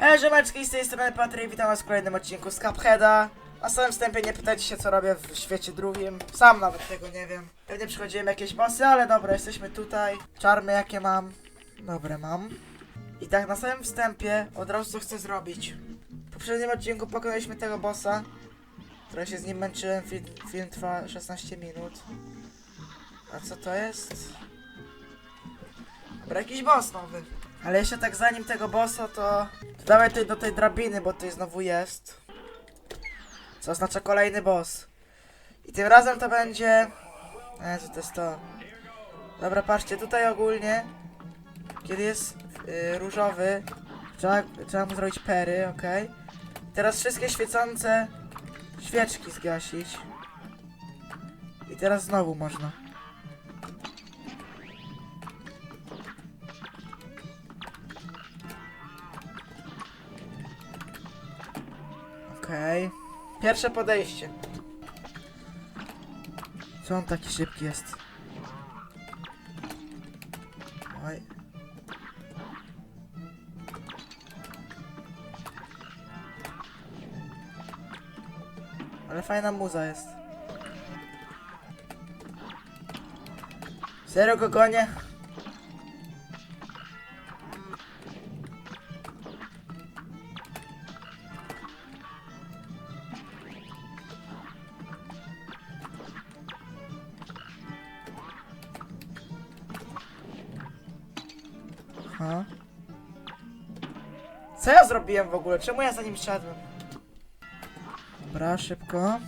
Hej, ziomeczki, z tej strony Patryk, witam was w kolejnym odcinku z Cupheada. Na samym wstępie nie pytajcie się, co robię w świecie drugim. Sam nawet tego nie wiem. Pewnie przychodziłem jakieś bossy, ale dobra, jesteśmy tutaj. Czarmy jakie mam. Dobre mam. I tak, na samym wstępie od razu co chcę zrobić. W poprzednim odcinku pokonaliśmy tego bossa. Trochę się z nim męczyłem, film, film trwa 16 minut. A co to jest? Dobra, jakiś boss nowy. Ale jeszcze tak zanim tego bossa, to... to dawaj tutaj do tej drabiny, bo tutaj znowu jest. Co oznacza kolejny boss. I tym razem to będzie... Co to jest to? Dobra, patrzcie, tutaj ogólnie... Kiedy jest y, różowy, trzeba, trzeba mu zrobić pery, okej. Teraz wszystkie świecące świeczki zgasić. I teraz znowu można. Okej. Pierwsze podejście. Co on taki szybki jest? Oj. Ale fajna muza jest. Serio go gonię? Co ja zrobiłem w ogóle? Czemu ja za nim szedłem? Dobra, szybko.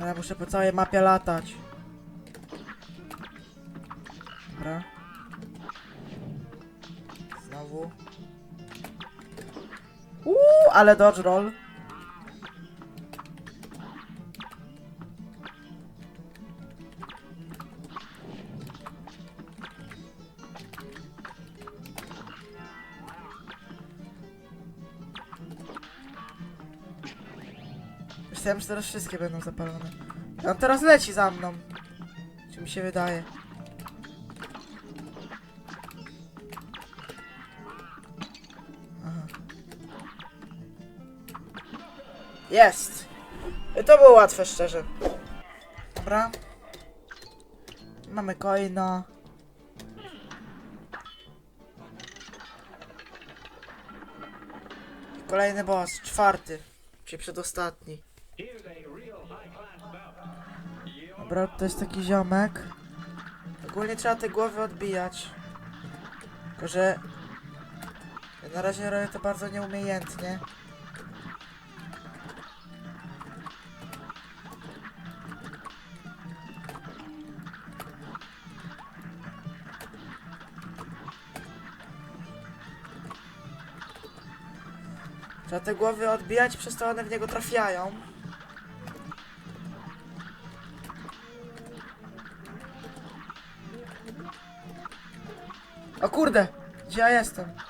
Ale muszę po całej mapie latać. Ale dodge roll. Myślałem, że teraz wszystkie będą zapalone. On teraz leci za mną. Czy mi się wydaje? Jest! To było łatwe, szczerze. Dobra. Mamy coina. I Kolejny boss, czwarty. Czyli przedostatni. Dobra, to jest taki ziomek. Ogólnie trzeba te głowy odbijać. Tylko, że... ja Na razie robię to bardzo nieumiejętnie. Trzeba te głowy odbijać, przez to one w niego trafiają. O kurde! Gdzie ja jestem?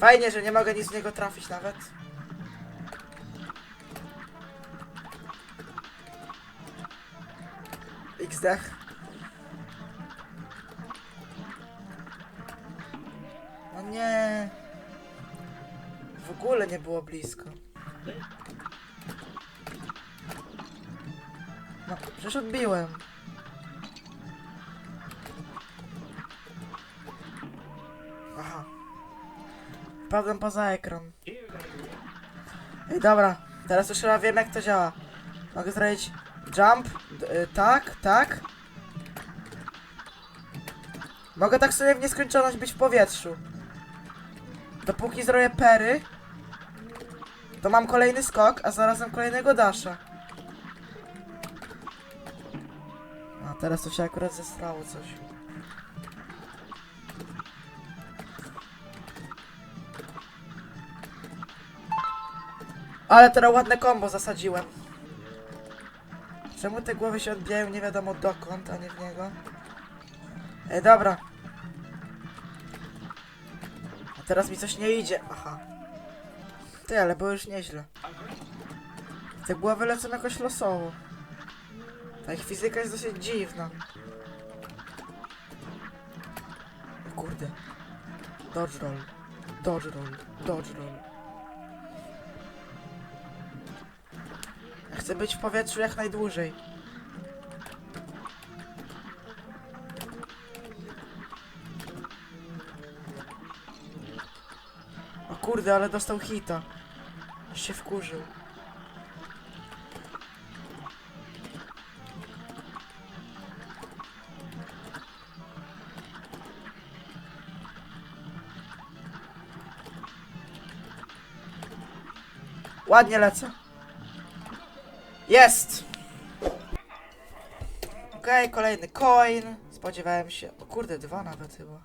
Fajnie, że nie mogę nic z niego trafić nawet. XD. No nie. W ogóle nie było blisko. No, przecież odbiłem. Wpadłem poza ekran. Ej, dobra. Teraz już chyba wiem jak to działa. Mogę zrobić jump, y, tak, tak. Mogę tak sobie w nieskończoność być w powietrzu. Dopóki zrobię pery, to mam kolejny skok, a zarazem kolejnego dasha. A teraz to się akurat zestrało coś. Ale teraz ładne kombo zasadziłem. Czemu te głowy się odbijają nie wiadomo dokąd, a nie w niego? Ej, dobra. A teraz mi coś nie idzie. Aha. Ty, ale było już nieźle. Te głowy lecą jakoś losowo. Ta ich fizyka jest dosyć dziwna. O kurde. Dodge roll. Dodge roll. Dodge roll. Chcę być w powietrzu jak najdłużej. O kurde, ale dostał hita. Się wkurzył. Ładnie lecę. Jest! Okej, kolejny coin. Spodziewałem się. O kurde, dwa nawet chyba.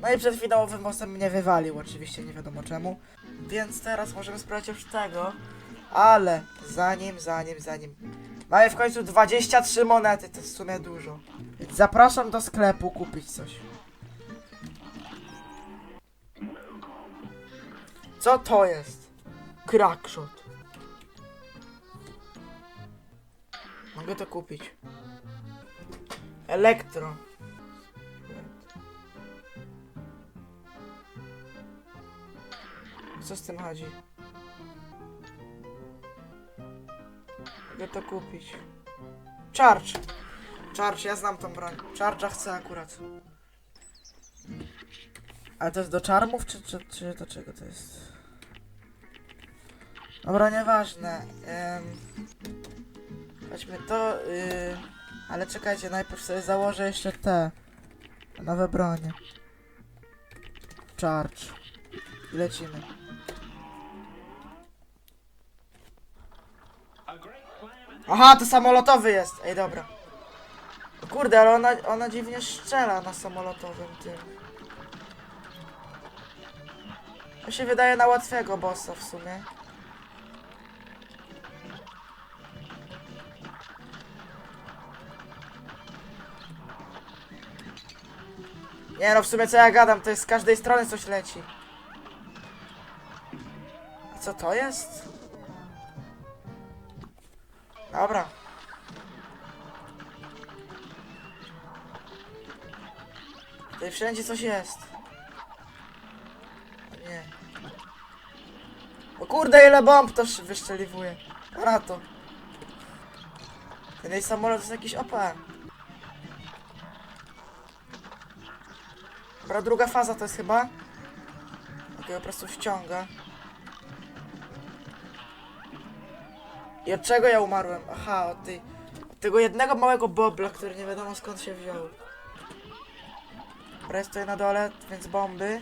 No i przed finałowym bossem mnie wywalił, oczywiście, nie wiadomo czemu. Więc teraz możemy sprawdzić już tego. Ale zanim, zanim, zanim. Mamy w końcu 23 monety, to jest w sumie dużo. Więc zapraszam do sklepu kupić coś. Co to jest? Crackshot. Mogę to kupić. Elektro. Co z tym chodzi? Mogę to kupić. Charge. Charge, ja znam tą broń. Charge'a chcę akurat. Ale to jest do czarmów, czy, czy, czy czego to jest? Dobra, nieważne. Ym... Weźmy to, yy... ale czekajcie, najpierw sobie założę jeszcze te nowe bronie. Charge. I lecimy. Aha, to samolotowy jest! Ej, dobra. Kurde, ale ona, ona dziwnie strzela na samolotowym tym. To się wydaje na łatwego bossa w sumie. Nie no, w sumie co ja gadam, to jest z każdej strony coś leci. A co to jest? Dobra. Tutaj wszędzie coś jest. O Nie. O kurde, ile bomb to sz- wyszczeliwuje. Na to. Ten jej samolot jest jakiś OP. Dobra, druga faza to jest chyba. Okej, po prostu ściąga. I od czego ja umarłem? Aha, od, tej, od tego jednego małego bobla, który nie wiadomo skąd się wziął. Dobra, jest tutaj na dole, więc bomby.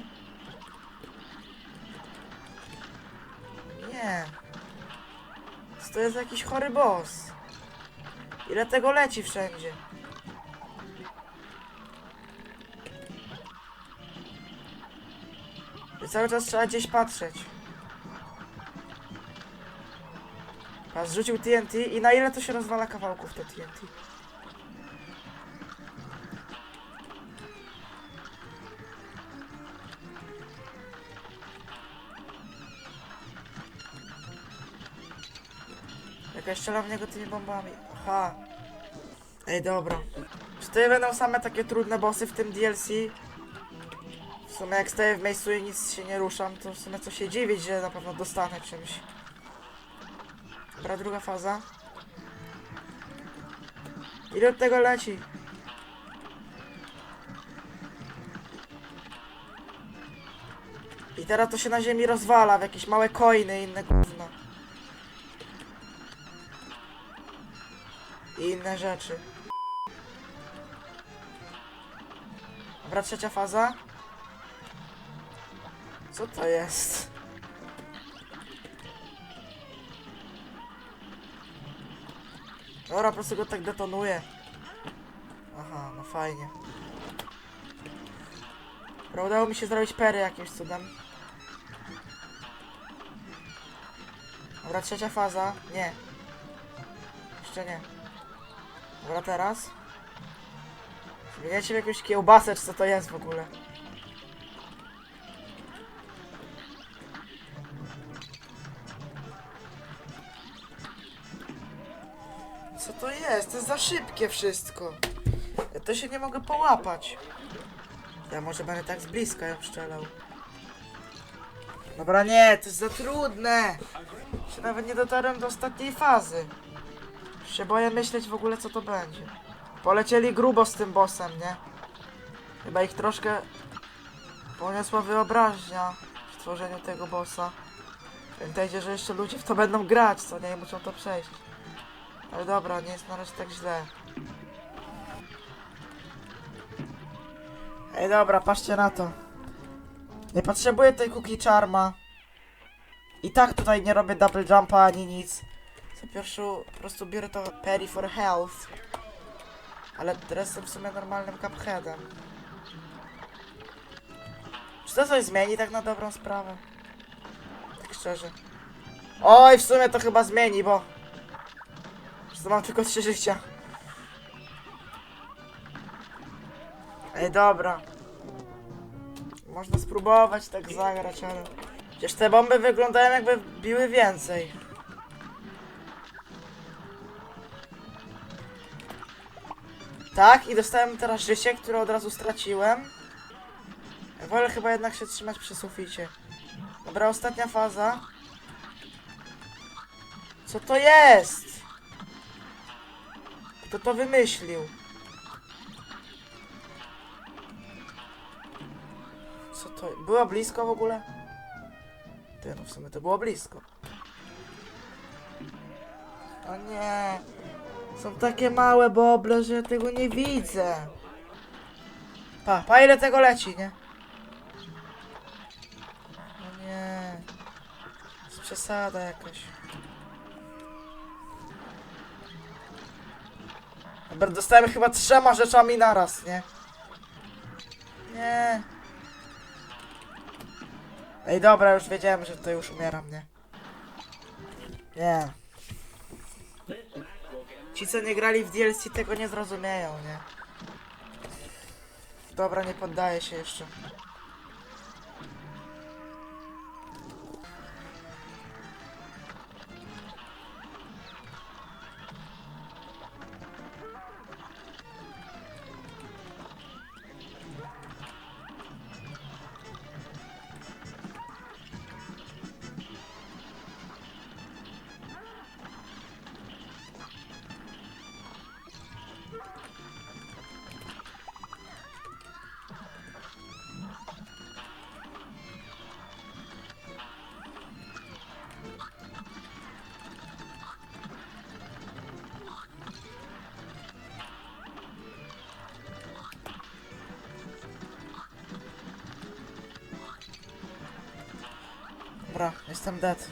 Nie. To jest jakiś chory boss. Ile tego leci wszędzie? Cały czas trzeba gdzieś patrzeć. Zrzucił TNT i na ile to się rozwala kawałków to TNT? Ja strzelam w niego tymi bombami. Aha. Ej, dobra. Czy to będą same takie trudne bossy w tym DLC? Sumie jak stoję w miejscu i nic się nie ruszam, to w sumie co się dziwić, że na pewno dostanę czymś. Dobra, druga faza. Ile od tego leci? I teraz to się na ziemi rozwala w jakieś małe coiny i inne gówno. I inne rzeczy. Dobra, trzecia faza. Co to jest? Dobra, po prostu go tak detonuje. Aha, no fajnie. Dobra, udało mi się zrobić pery jakimś cudem. Dobra, trzecia faza. Nie. Jeszcze nie. Dobra, teraz. Zmieniacie w jakąś kiełbasę, czy co to jest w ogóle? Za szybkie wszystko. Ja to się nie mogę połapać. Ja może będę tak z bliska ją strzelał. Dobra, nie, to jest za trudne. Jeszcze nawet nie dotarłem do ostatniej fazy. Się boję myśleć w ogóle co to będzie. Polecieli grubo z tym bossem, nie? Chyba ich troszkę poniosła wyobraźnia w tworzeniu tego bossa. Pamiętajcie, że jeszcze ludzie w to będą grać, co nie? Muszą to przejść. Ale dobra, nie jest na razie tak źle. Ej, dobra, patrzcie na to. Nie potrzebuję tej cookie charma. I tak tutaj nie robię double jumpa ani nic. Co pierwszy po prostu biorę to Perry for health. Ale teraz jestem w sumie normalnym cupheadem. Czy to coś zmieni tak na dobrą sprawę? Tak szczerze. Oj, w sumie to chyba zmieni, bo... Że mam tylko trzy życia. Ej, dobra. Można spróbować tak zagrać, ale... Przecież te bomby wyglądają jakby biły więcej. Tak, i dostałem teraz życie, które od razu straciłem. Wolę chyba jednak się trzymać przy suficie. Dobra, ostatnia faza. Co to jest? Kto to wymyślił? Co to? Było blisko w ogóle? Ty, no w sumie to było blisko. O nie. Są takie małe boble, że ja tego nie widzę. Pa, pa ile tego leci, nie? No nie. To jest przesada jakaś. Dobra, dostałem chyba trzema rzeczami naraz, nie? Nie. Ej, dobra, już wiedziałem, że to już umieram, nie? Nie. Ci, co nie grali w DLC, tego nie zrozumieją, nie? Dobra, nie poddaję się jeszcze. Dobra, jestem dead.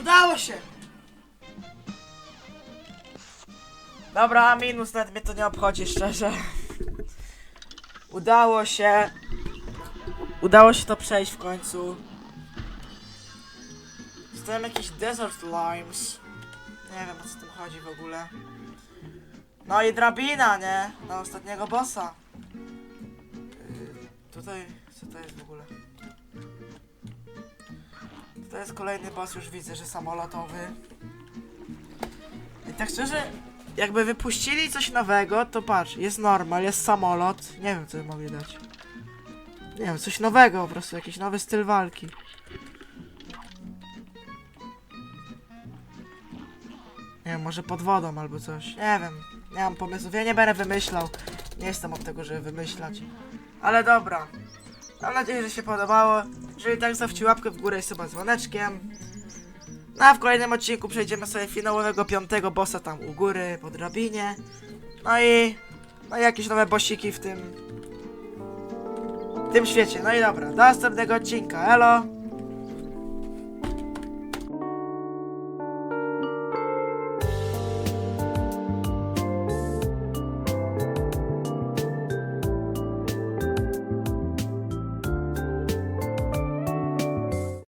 Udało się! Dobra, minus, nawet mnie to nie obchodzi, szczerze. Udało się. Udało się to przejść w końcu. Dostałem jakieś Desert Limes. Nie wiem o co tu chodzi w ogóle. No i drabina, nie? Na ostatniego bossa. Yy, tutaj, co to jest w ogóle? To jest kolejny boss, już widzę, że samolotowy. I tak szczerze, jakby wypuścili coś nowego, to patrz, jest normal, jest samolot. Nie wiem, co mogli dać. Nie wiem, coś nowego po prostu, jakiś nowy styl walki. Nie wiem, może pod wodą albo coś. Nie wiem. Nie mam pomysłów. Ja nie będę wymyślał. Nie jestem od tego, żeby wymyślać. Ale dobra. Mam nadzieję, że się podobało. Jeżeli tak, zostawcie łapkę w górę i suba dzwoneczkiem. No a w kolejnym odcinku przejdziemy sobie finałowego piątego bossa tam u góry, po drabinie. No i... No i jakieś nowe bossiki w tym... W tym świecie. No i dobra. Do następnego odcinka. Elo!